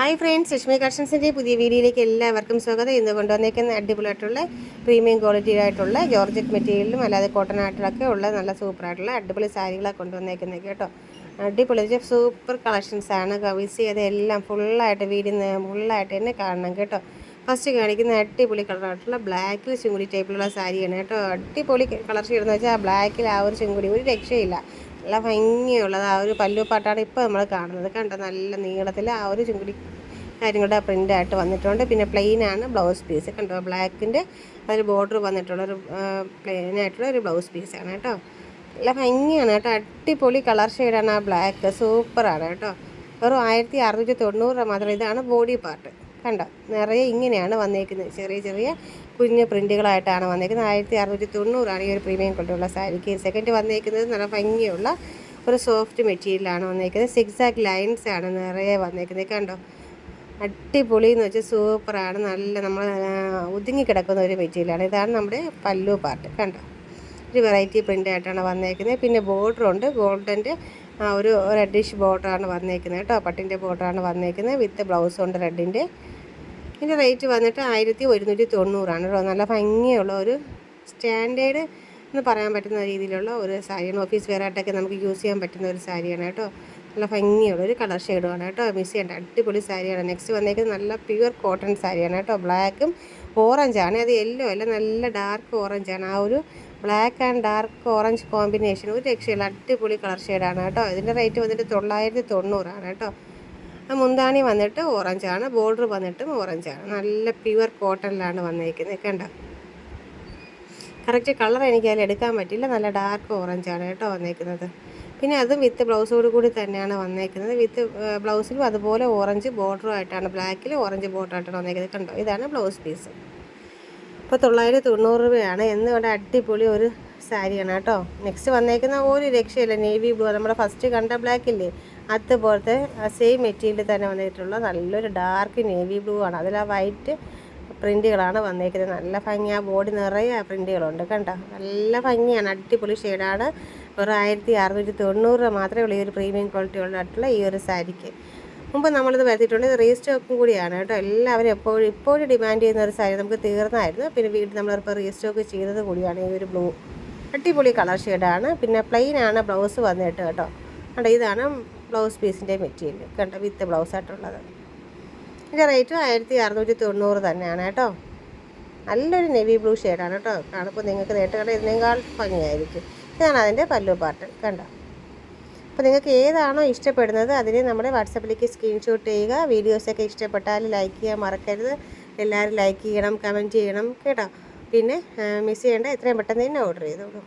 Hi friends Lakshmi കളക്ഷൻസിന്റെ പുതിയ വീഡിയോയിലേക്ക് എല്ലാവർക്കും സ്വാഗതം. ഇന്ന് കൊണ്ടുവന്നേക്കുന്ന അടിപൊളിയായിട്ടുള്ള പ്രീമിയം ക്വാളിറ്റി ആയിട്ടുള്ള ജോർജറ്റ് മെറ്റീരിയലും അല്ലാതെ കോട്ടൺ ആയിട്ടൊക്കെ ഉള്ള നല്ല സൂപ്പറായിട്ടുള്ള അടിപൊളി സാരികളൊക്കെ കൊണ്ടുവന്നേക്കുന്നത് കേട്ടോ. അടിപൊളി സൂപ്പർ കളക്ഷൻസ് ആണ് വിസ് ചെയ്ത് എല്ലാം ഫുള്ളായിട്ട് വീടിന്ന് ഫുള്ളായിട്ട് തന്നെ കാണണം കേട്ടോ. ഫസ്റ്റ് കാണിക്കുന്ന അടിപൊളി കളറായിട്ടുള്ള ബ്ലാക്കിൽ ചുങ്കുടി ടൈപ്പിലുള്ള സാരിയാണ് കേട്ടോ. അടിപൊളി കളർ ഷെയ്ഡെന്ന് വെച്ചാൽ ആ ബ്ലാക്കിൽ ആ ഒരു ചുങ്കുടി ഒരു രക്ഷയില്ല. നല്ല ഭംഗിയുള്ളത്. ആ ഒരു പല്ലുപാട്ടാണ് ഇപ്പോൾ നമ്മൾ കാണുന്നത്. കണ്ടോ? നല്ല നീളത്തിൽ ആ ഒരു ചുങ്കുടി കാര്യങ്ങളുടെ പ്രിന്റ് ആയിട്ട് വന്നിട്ടുണ്ട്. പിന്നെ പ്ലെയിൻ ആണ് ബ്ലൗസ് പീസ് കണ്ടോ? ബ്ലാക്കിന്റെ അതിൽ ബോർഡർ വന്നിട്ടുള്ള ഒരു പ്ലെയിൻ ആയിട്ടുള്ള ഒരു ബ്ലൗസ് പീസാണ് കേട്ടോ. നല്ല ഭംഗിയാണ് കേട്ടോ. അടിപൊളി കളർ ഷെയ്ഡാണ് ആ ബ്ലാക്ക് സൂപ്പറാണ് കേട്ടോ. വെറും ആയിരത്തി അറുന്നൂറ്റി തൊണ്ണൂറ് മാത്രം. ഇതാണ് ബോഡി പാർട്ട് കണ്ടോ? നിറയെ ഇങ്ങനെയാണ് വന്നേക്കുന്നത്. ചെറിയ ചെറിയ കുഞ്ഞ് പ്രിന്റുകളായിട്ടാണ് വന്നേക്കുന്നത്. ആയിരത്തി അറുന്നൂറ്റി തൊണ്ണൂറാണ് ഈ ഒരു പ്രീമിയം കൊണ്ടുള്ള സാരിക്ക് സെക്കൻഡ് വന്നേക്കുന്നത് നല്ല ഭംഗിയുള്ള ഒരു സോഫ്റ്റ് മെറ്റീരിയലാണ് വന്നേക്കുന്നത്. സിക്സാക് ലൈൻസ് ആണ് നിറയെ വന്നേക്കുന്നത്. കണ്ടോ? അടിപൊളി എന്ന് വെച്ചാൽ സൂപ്പറാണ് നല്ല നമ്മൾ ഒതുങ്ങി കിടക്കുന്ന ഒരു മെറ്റീരിയലാണ് ഇതാണ് നമ്മുടെ പല്ലു പാർട്ട് കണ്ടോ? ഒരു വെറൈറ്റി പ്രിന്റ് ആയിട്ടാണ് വന്നേക്കുന്നത്. പിന്നെ ബോർഡർ ഉണ്ട്. ഗോൾഡന്റെ ഒരു റെഡിഷ് ബോർഡറാണ് വന്നേക്കുന്നത്. കേട്ടോ? പട്ടിന്റെ ബോർഡറാണ് വന്നേക്കുന്നത്. വിത്ത് ബ്ലൗസ് ഉണ്ട് റെഡിന്റെ ഇതിന്റെ റേറ്റ് വന്നിട്ട് ആയിരത്തി ഒരുന്നൂറ്റി തൊണ്ണൂറാണ് കേട്ടോ. നല്ല ഭംഗിയുള്ള ഒരു സ്റ്റാൻഡേർഡ് എന്ന് പറയാൻ പറ്റുന്ന രീതിയിലുള്ള ഒരു സാരിയാണ്. ഓഫീസ് വെയർ ആയിട്ടൊക്കെ നമുക്ക് യൂസ് ചെയ്യാൻ പറ്റുന്ന ഒരു സാരിയാണ് കേട്ടോ. നല്ല ഭംഗിയുള്ള ഒരു കളർ ഷെയ്ഡുമാണ് കേട്ടോ. മിസ് ചെയ്യേണ്ട. അടിപൊളി സാരിയാണ്. നെക്സ്റ്റ് വന്നേക്കുന്നത് നല്ല പ്യുവർ കോട്ടൺ സാരിയാണ് കേട്ടോ. ബ്ലാക്കും ഓറഞ്ചാണ് അത് യെല്ലോ അല്ല നല്ല ഡാർക്ക് ഓറഞ്ചാണ് ആ ഒരു black and dark orange combination ഒരു രക്ഷയില്ല. അടിപൊളി കളർ ഷെയ്ഡാണ് കേട്ടോ. ഇതിന്റെ റേറ്റ് വന്നിട്ട് തൊള്ളായിരത്തി തൊണ്ണൂറാണ് കേട്ടോ. മുന്താണി വന്നിട്ട് ഓറഞ്ചാണ് ബോർഡർ വന്നിട്ടും ഓറഞ്ചാണ്. നല്ല പ്യുവർ കോട്ടണിലാണ് വന്നിരിക്കുന്നത് കണ്ടോ? കറക്റ്റ് കളർ എനിക്ക് അതിൽ എടുക്കാൻ പറ്റില്ല നല്ല ഡാർക്ക് ഓറഞ്ചാണ് കേട്ടോ വന്നേക്കുന്നത്. പിന്നെ അതും വിത്ത് ബ്ലൗസോട് കൂടി തന്നെയാണ് വന്നേക്കുന്നത്. വിത്ത് ബ്ലൗസിലും അതുപോലെ ഓറഞ്ച് ബോർഡറും ആയിട്ടാണ് ബ്ലാക്കിൽ ഓറഞ്ച് ബോർഡർ ആയിട്ടാണ് വന്നേക്കുന്നത്. കണ്ടോ? ഇതാണ് ബ്ലൗസ് പീസ്. ഇപ്പോൾ തൊള്ളായിരത്തി തൊണ്ണൂറ് രൂപയാണ്. എന്ന് ഇവിടെ അടിപൊളി ഒരു സാരിയാണ് കേട്ടോ. നെക്സ്റ്റ് വന്നേക്കുന്ന ഒരു രക്ഷയില്ല. നേവി ബ്ലൂ നമ്മുടെ ഫസ്റ്റ് കണ്ട ബ്ലാക്കില്ലേ അതുപോലത്തെ സെയിം മെറ്റീരിയൽ തന്നെ വന്നിട്ടുള്ള നല്ലൊരു ഡാർക്ക് നേവി ബ്ലൂ ആണ്. അതിൽ ആ വൈറ്റ് പ്രിന്റുകളാണ് വന്നേക്കുന്നത്. നല്ല ഭംഗി ആ ബോഡി നിറയെ പ്രിന്റുകളുണ്ട് കണ്ടോ? നല്ല ഭംഗിയാണ്. അടിപൊളി ഷെയ്ഡാണ് ഒരു ആയിരത്തി അറുന്നൂറ്റി തൊണ്ണൂറ് രൂപ മാത്രമേ ഉള്ളൂ ഈ ഒരു പ്രീമിയം ക്വാളിറ്റി ഉള്ളതായിട്ടുള്ള ഈ ഒരു സാരിക്ക്. മുമ്പ് നമ്മളിത് വരുത്തിയിട്ടുണ്ട്. ഇത് റീസ്റ്റോക്കും കൂടിയാണ് കേട്ടോ. എല്ലാവരും എപ്പോഴും ഇപ്പോഴും ഡിമാൻഡ് ചെയ്യുന്ന ഒരു സാരി നമുക്ക് തീർന്നായിരുന്നു. പിന്നെ വീട്ടിൽ നമ്മളിപ്പോൾ റീസ്റ്റോക്ക് ചെയ്തത് കൂടിയാണ് ഈ ഒരു ബ്ലൂ അടിപൊളി കളർ ഷെയ്ഡാണ്. പിന്നെ പ്ലെയിൻ ആണ് ബ്ലൗസ് വന്നിട്ട് കേട്ടോ. കണ്ടോ ഇതാണ് ബ്ലൗസ് പീസിന്റെ മെറ്റീരിയൽ കണ്ടോ വിത്ത് ബ്ലൗസ് ആയിട്ടുള്ളത്. ഇതിന്റെ റേറ്റ് ആയിരത്തി അറുന്നൂറ്റി തൊണ്ണൂറ് തന്നെയാണ് കേട്ടോ. നല്ലൊരു നെവി ബ്ലൂ ഷെയ്ഡാണ് കേട്ടോ. കാണുമ്പോൾ നിങ്ങൾക്ക് നേരിട്ട് കണ്ട ഇതിനേക്കാൾ ഭംഗിയായിരിക്കും. ഇതാണ് അതിന്റെ പല്ലു പാട്ട് കണ്ടോ? അപ്പോൾ നിങ്ങൾക്ക് ഏതാണോ ഇഷ്ടപ്പെടുന്നത് അതിന് നമ്മുടെ വാട്സപ്പിലേക്ക് സ്ക്രീൻഷോട്ട് ചെയ്യുക. വീഡിയോസൊക്കെ ഇഷ്ടപ്പെട്ടാൽ ലൈക്ക് ചെയ്യാൻ മറക്കരുത്. എല്ലാവരും ലൈക്ക് ചെയ്യണം കമന്റ് ചെയ്യണം. കേട്ടോ? പിന്നെ മിസ് ചെയ്യേണ്ട എത്രയും പെട്ടെന്ന് തന്നെ ഓർഡർ ചെയ്തോളൂ.